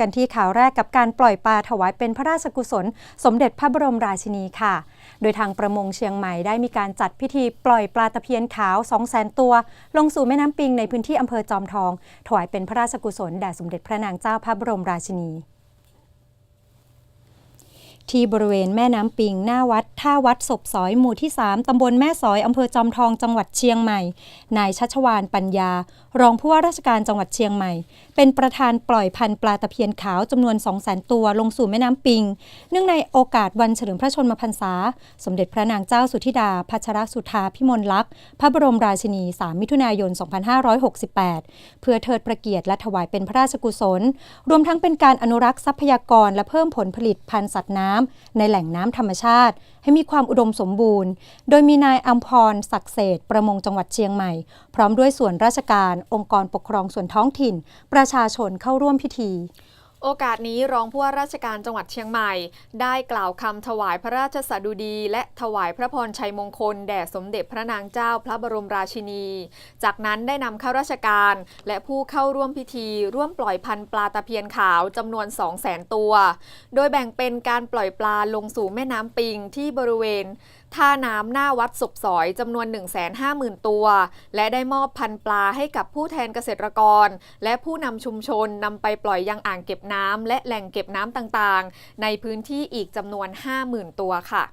กันที่ข่าวแรกกับการปล่อยปลาถวายเป็นพระราชกุศล สมเด็จพระบรมราชินีค่ะ โดยทางประมงเชียงใหม่ได้มีการจัดพิธีปล่อยปลาตะเพียนขาว 200,000ตัว ลงสู่แม่น้ำปิงในพื้นที่อำเภอจอมทอง ถวายเป็นพระราชกุศลแด่สมเด็จพระนางเจ้าพระบรมราชินี ที่บริเวณแม่น้ำปิง หน้าวัด ท่าวัดศพสอยหมู่ที่ 3 ตำบลแม่สอยอำเภอจอมทองจังหวัดเชียงใหม่ นายชัชวานปัญญา รองผู้ว่าราชการจังหวัดเชียงใหม่ เป็นประธานปล่อยพันธุ์ปลาตะเพียนขาวจำนวน200,000ตัวลงสู่แม่น้ำปิง เนื่องในโอกาสวันเฉลิมพระชนมพรรษา สมเด็จพระนางเจ้าสุธิดาพัชรสุธาพิมลลักษณ์พระบรมราชินี 3 มิถุนายน 2568 เพื่อเทิดพระเกียรติและถวายเป็นพระราชกุศล รวมทั้งเป็นการอนุรักษ์ทรัพยากรและเพิ่มผลผลิตพันธุ์สัตว์น้ำในแหล่งน้ำธรรมชาติ ให้มีความอุดมสมบูรณ์ โดยมีนายอัมพรศักดิ์เศษประมงจังหวัดเชียงใหม่ พร้อมด้วยส่วนราชการ องค์กรปกครองส่วนท้องถิ่น ประชาชนเข้าร่วมพิธี โอกาสนี้รองผู้ว่าราชการจังหวัดเชียงใหม่ ได้กล่าวคำถวายพระราชสดุดี และถวายพระพรชัยมงคล แด่สมเด็จพระนางเจ้าพระบรมราชินี จากนั้นได้นำข้าราชการ และผู้เข้าร่วมพิธี ร่วมปล่อยพันธุ์ปลาตะเพียนขาวจำนวน 2 0 0แสนตัว โดยแบ่งเป็นการปล่อยปลาลงสู่แม่น้ำปิงที่บริเวณ ท่าน้ำหน้าวัดศพสอยจำนวน 150,000 ตัว และได้มอบพันปลาให้กับผู้แทนเกษตรกร และผู้นำชุมชนนำไปปล่อยยังอ่างเก็บน้ำและแหล่งเก็บน้ำต่างๆ ในพื้นที่อีกจำนวน 50,000 ตัวค่ะ